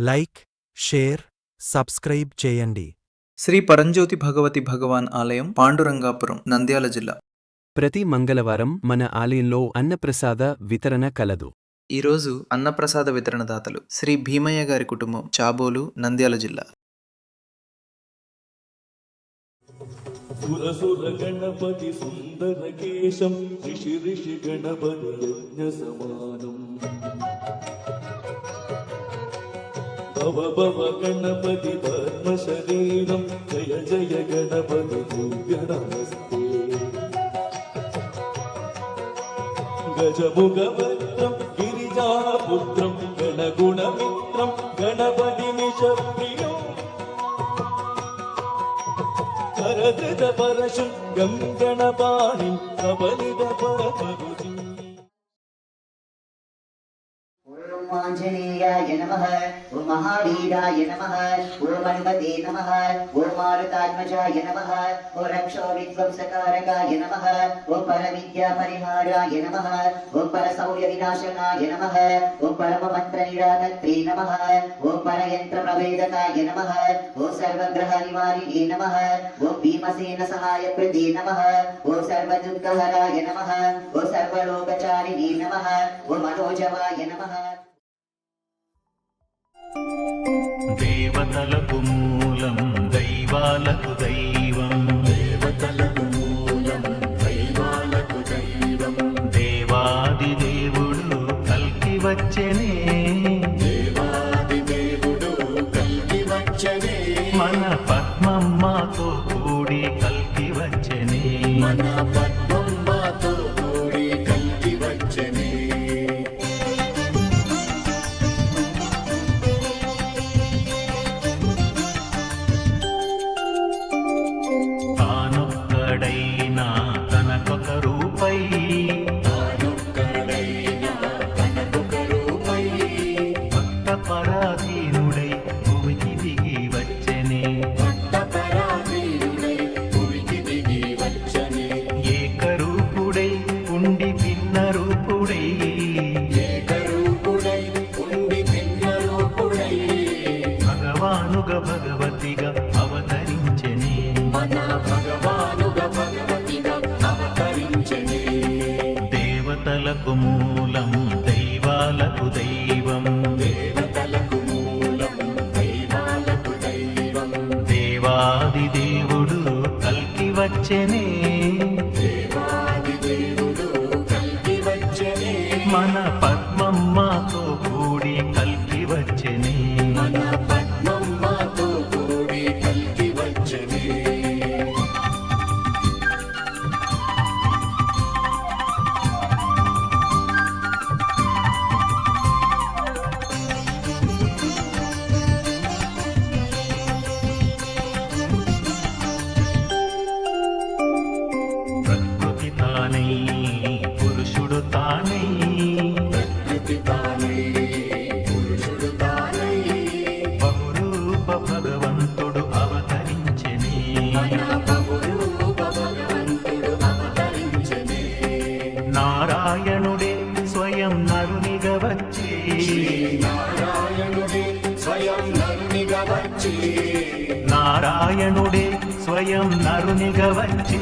Like share subscribe చేయండి. శ్రీ పరంజ్యోతి భగవతి భగవాన్ ఆలయం పాండురంగాపురం నంద్యాల జిల్లా. ప్రతి మంగళవారం మన ఆలయంలో అన్నప్రసాద వితరణ కలదు. ఈరోజు అన్నప్రసాద వితరణదాతలు శ్రీ భీమయ్య గారి కుటుంబం చాబోలు నంద్యాల జిల్లా. సురసుర గణపతి సుందర కేశం ఋషి ఋషి గణపతి యజ్ఞ సమానం. भव भव गणपति पद्मशरीरं जय जय गणपति दिव्यनमस्ते गज गिरिजापुत्रं गणगुणमित्रं गणपति निजप्रियम् शुल्कं गणपाणि महावीराय नमः ओम अनुमते नमः ओम मारुतात्मजाय नमः ओ रक्षो विध्वंसकारकाय नमः ओ परविद्यापरिहाराय नमः ओ परसौर्यविनाशनाय नमः ओ परममन्त्रनिराधत्रे नमः ओ परयन्त्रप्रभेदकाय नमः ओ सर्वग्रहनिवारिणे नमः ओ भीमसेन सहाय प्रदे नमः ओ सर्वदुःखहराय नमः ओ सर्वलोकचारिणे नमः ओ मनोजवाय नमः। దేవతలకు మూలం దైవాలకు దైవం. దేవతలకు మూలం దైవాలకు దైవం దేవాది దేవుడు కల్కి వచ్చెనే ఆది దేవుడు కల్కి వచ్చెనే నారాయణుడే స్వయం నరునిగా వచ్చి. నారాయణుడే స్వయం నరునిగా వచ్చి. నారాయణుడే స్వయం నరునిగా వచ్చి.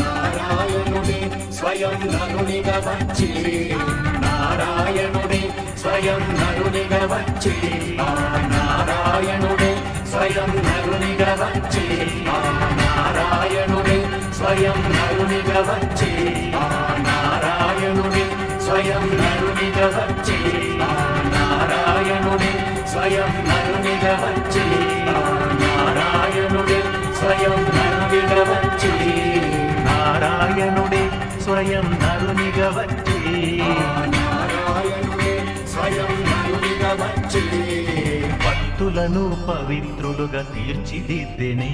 నారాయణుడే స్వయం నరునిగా వచ్చి. నారాయణుడే స్వయం నరునిగా వచ్చి. నారాయణుడే స్వయం నరునిగా వచ్చి. నారాయణుడే స్వయం నరునిగా వచ్చి. స్వయం నరునిగా వచ్చి నారాయణుడే స్వయం నరునిగా వచ్చి నారాయణుడే స్వయం నరునిగా వచ్చి నారాయణుడే స్వయం నరునిగా వచ్చి నారాయణుడే స్వయం నరునిగా వచ్చి భక్తులను పవిత్రులుగా తీర్చిదిద్దెనే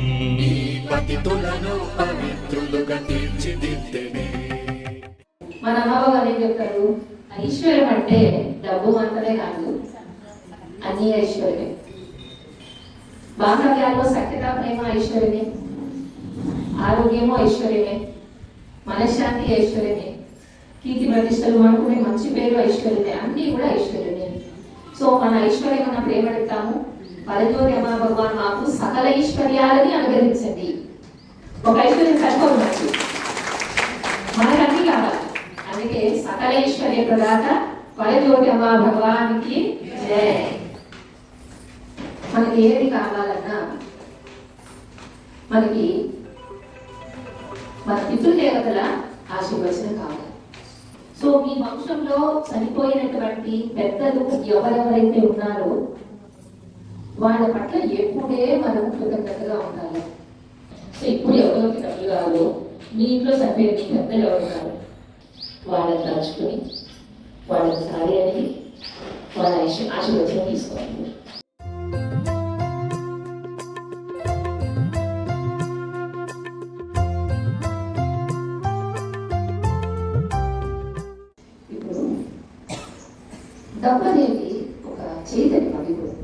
పతితులను పవిత్రులుగా తీర్చిదిద్దెనే. మన అమ్మబాబు ఏం చెప్తారు? ఐశ్వర్యం అంటే డబ్బు మాత్రమే కాదు అన్ని ఐశ్వర్యం బాంధవ్యాల్లో సఖ్యత ప్రేమ ఐశ్వర్యమే ఆరోగ్యము ఐశ్వర్యమే మనశ్శాంతి ఐశ్వర్యమే కీర్తి ప్రతిష్టలు అనుకునే మంచి పేరు ఐశ్వర్యమే అన్నీ కూడా ఐశ్వర్యమే. సో మన ఐశ్వర్యం మనం ప్రేమెడతాము పరజ్యోతి అమ్మ భగవాన్ మాకు సకల ఐశ్వర్యాలని అనుగ్రహించండి. ఒక ఐశ్వర్యం సరిపోదు అందుకే సకలేశ్వర్య ప్రదాత పరజ్యోతి భగవానికి జయ. మనకి ఏది కావాలన్నా మనకి మన పితృదేవతల ఆశీర్వచనం కావాలి. సో మీ వంశంలో చనిపోయినటువంటి పెద్దలు ఎవరెవరైతే ఉన్నారో వాళ్ళ పట్ల ఎప్పుడే మనం కృతజ్ఞతగా ఉండాలి. సో ఇప్పుడు ఎవరికి డబ్బులు కాదు మీ ఇంట్లో చనిపోయిన మీ పెద్దలు ఎవరు ఉన్నారు? వాళ్ళని తలుచుకుని వాళ్ళని సారీ అని వాళ్ళ ఆశీ- ఆశీర్వచనం తీసుకోవాలి. ఇప్పుడు డబ్బు అనేది ఒక చైతన్యం అది కూడా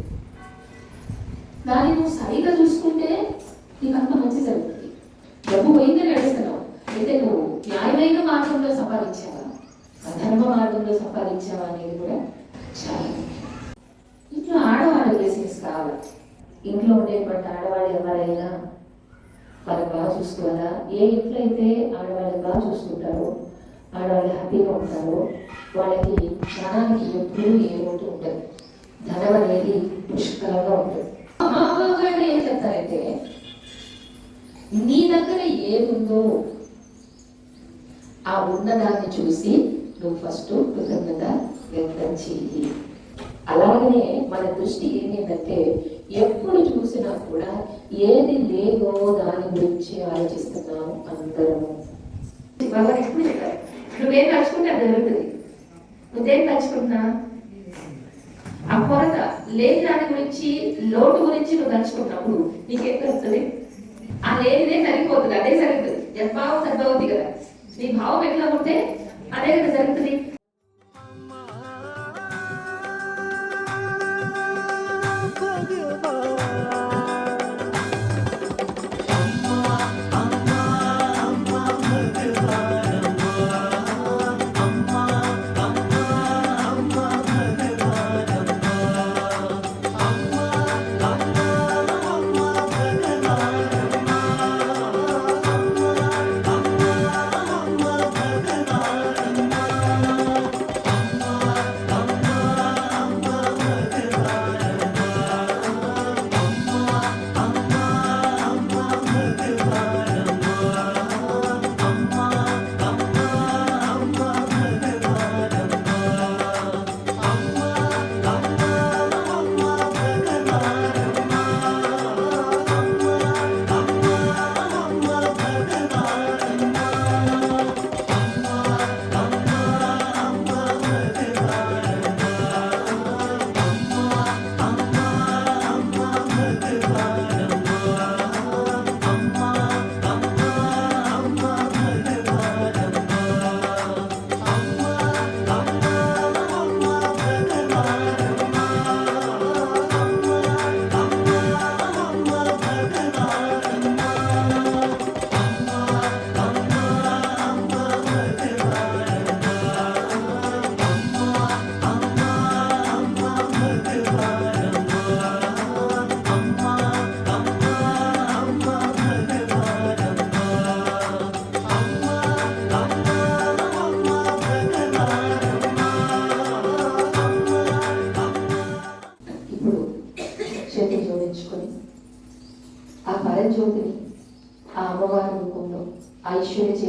దాన్ని నువ్వు సరిగా చూసుకుంటే నీకు అంత మంచి జరుగుతుంది. డబ్బు పోయిందని అడుగుతున్నావు. అయితే నువ్వు న్యాయమైన మార్గంలో సంపాదించావా? అధర్మ మార్గంలో సంపాదించావా అనేది కూడా చాలా ముఖ్యం. ఇంట్లో ఆడవాళ్ళ బ్లెస్సింగ్స్ కావాలి. ఇంట్లో ఉండేటువంటి ఆడవాళ్ళు ఎవరైనా వాళ్ళకి బాగా చూసుకోవాలా? ఏ ఇంట్లో అయితే ఆడవాళ్ళకి బాగా చూసుకుంటారో ఆడవాళ్ళు హ్యాపీగా ఉంటారో వాళ్ళకి ధనానికి ఎప్పుడూ ఏ లోటు ఉంటుంది ధనం అనేది పుష్కలంగా ఉంటుంది. మా అమ్మగారు ఏం చెప్తారంటే నీ దగ్గర ఏముందో ఆ ఉన్నదాన్ని చూసి నువ్వు ఫస్ట్ కృతజ్ఞత వ్యక్తం చెయ్యి. అలాగనే మన దృష్టి ఏంటంటే ఎప్పుడు చూసినా కూడా ఏది లేదో దాని గురించి ఆలోచిస్తున్నాం అందరము భగవాన్ ఎప్పుడు చెప్పారు. నువ్వేం తలుచుకుంటే అది జరుగుతుంది. నువ్వేం తలుచుకుంటున్నా? ఆ కొరత లేని దాని గురించి లోటు గురించి నువ్వు తలుచుకున్నప్పుడు నీకేం తెలుస్తుంది ఆ లేనిదే సరిపోతుంది అదే జరుగుతుంది యద్భావం సరిపోతుంది కదా. నీ భావం ఎట్లా ఉంటే అదే కదా జరుగుతుంది.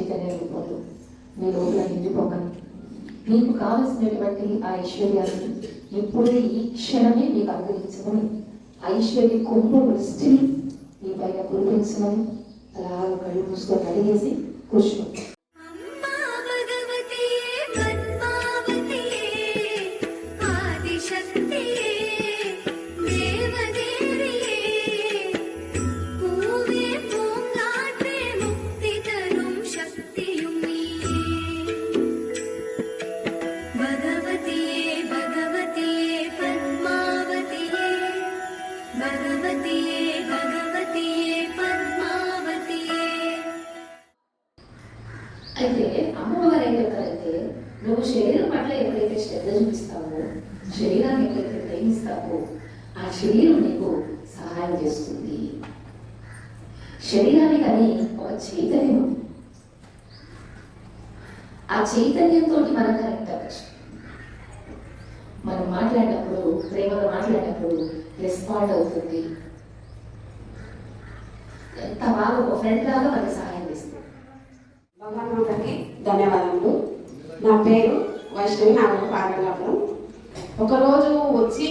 ఐశ్వర్య చైతన్య మీ లోపల నిండిపోకండి మీకు కావలసినటువంటి ఆ ఐశ్వర్యాన్ని ఇప్పుడే ఈ క్షణమే మీకు అనుగ్రహించమని ఐశ్వర్య కుంభ వృష్టిని మీ పైన కురిపించమని అలా కళ్ళు మూసుకొని అడిగేసి కూర్చోండి అయితే అమ్మవారు ఏం చెప్పారంటే నువ్వు శరీరం పట్ల ఎప్పుడైతే శ్రద్ధ చూపిస్తావో శరీరాన్ని ఎప్పుడైతే ప్రేమిస్తావో ఆ శరీరం నీకు సహాయం చేస్తుంది. శరీరానికి అని ఒక చైతన్యం. ఆ చైతన్యంతో మనం ప్రేమగా మాట్లాడినప్పుడు రెస్పాండ్ అవుతుంది. ఎంత బాగా ఒక ఫ్రెండ్ లాగా మనకి సహాయం చేస్తుంది. భగవాన్ ధన్యవాదములు. నా పేరు వైష్ణవి నా ఊరు ఒకరోజు వచ్చి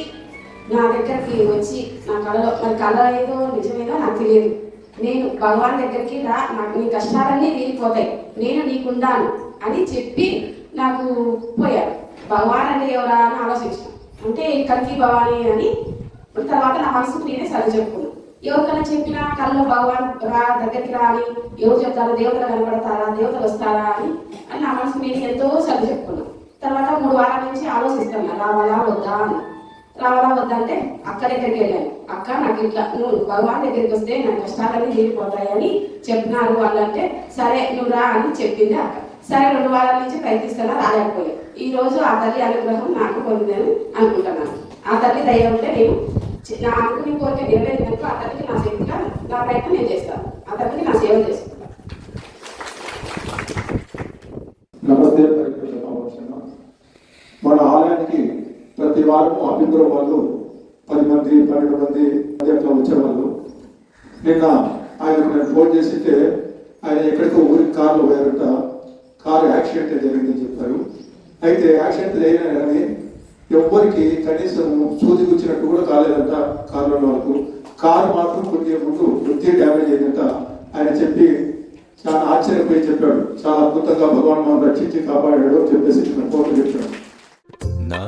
నా దగ్గరికి వచ్చి నా కళలో మరి కళ ఏదో నిజమేదో నాకు తెలియదు. నేను భగవాన్ దగ్గరికి రా నాకు నీ కష్టాలన్నీ తీరిపోతాయి. నేను నీకుండాను అని చెప్పి నాకు పోయారు. భగవాన్ అంటే ఎవరా అని ఆలోచించాను. అంటే కత్తి భవాని అని. తర్వాత నా మనసు నేనే సరి చెప్పుకున్నాను ఎవరికైనా చెప్పినా కళ్ళ భగవాన్ రా దగ్గరికి రా అని ఎవరు చెప్తారా? దేవతలు కనబడతారా? దేవతలు వస్తారా అని. అని నా మనసు నేను ఎంతో సరి చెప్పుకున్నాను తర్వాత మూడు వారాల నుంచి ఆలోచిస్తాను రావాలా వద్దా అని. రావాలా వద్దా అంటే అక్క దగ్గరికి వెళ్ళాను. అక్క నాకు ఇట్లా నువ్వు భగవాన్ దగ్గరికి వస్తే నా కష్టాలన్నీ తీరిపోతాయని చెప్పినారు వాళ్ళంటే సరే నువ్వు రా అని చెప్పింది అక్క. సరే రెండు వారాల నుంచి ప్రయత్నిస్తున్నా రాలేకపోయా ఈ రోజు ఆ తల్లి అనుగ్రహం నాకు పొందిందని అనుకుంటున్నాను. ఆ తల్లి దయ ఉంటే నేను చి- నా అనుకునే కోరిక నెరవేరినందుకు ఆ తల్లికి నా శక్తిగా నా ప్రయత్నం నేను చేస్తాను. ఆ తల్లికి నా సేవ చేస్తాను. నమస్తే మన ఆలయానికి ప్రతి వారం అభ్యంతరం వాళ్ళు పది మంది పన్నెండు మంది అది అట్లా వచ్చేవాళ్ళు నిన్న ఆయనకు నేను ఫోన్ చేసింటే ఆయన ఎక్కడికో ఊరికి కార్లు పోయారట. కారు యాక్సిడెంట్ జరిగిందని చెప్పారు. అయితే యాక్సిడెంట్ అయినా కానీ ఎవ్వరికి కనీసం సూది గుచ్చినట్టు కూడా కాలేదంట కారులో వాళ్ళకు. కారు మాత్రం కొద్దిగా ముందు వృత్తి డ్యామేజ్ అయిందంట. ఆయన చెప్పి చాలా ఆశ్చర్యపోయి చెప్పాడు. చాలా అద్భుతంగా భగవాన్ మనం రక్షించి కాపాడాడు చెప్పేసి చిన్న ఫోటో చెప్పాడు. నా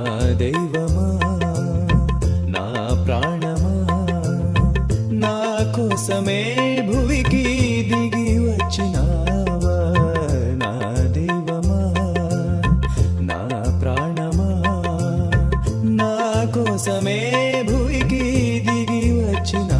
కోసమే భూమికి దిగి వచ్చినావా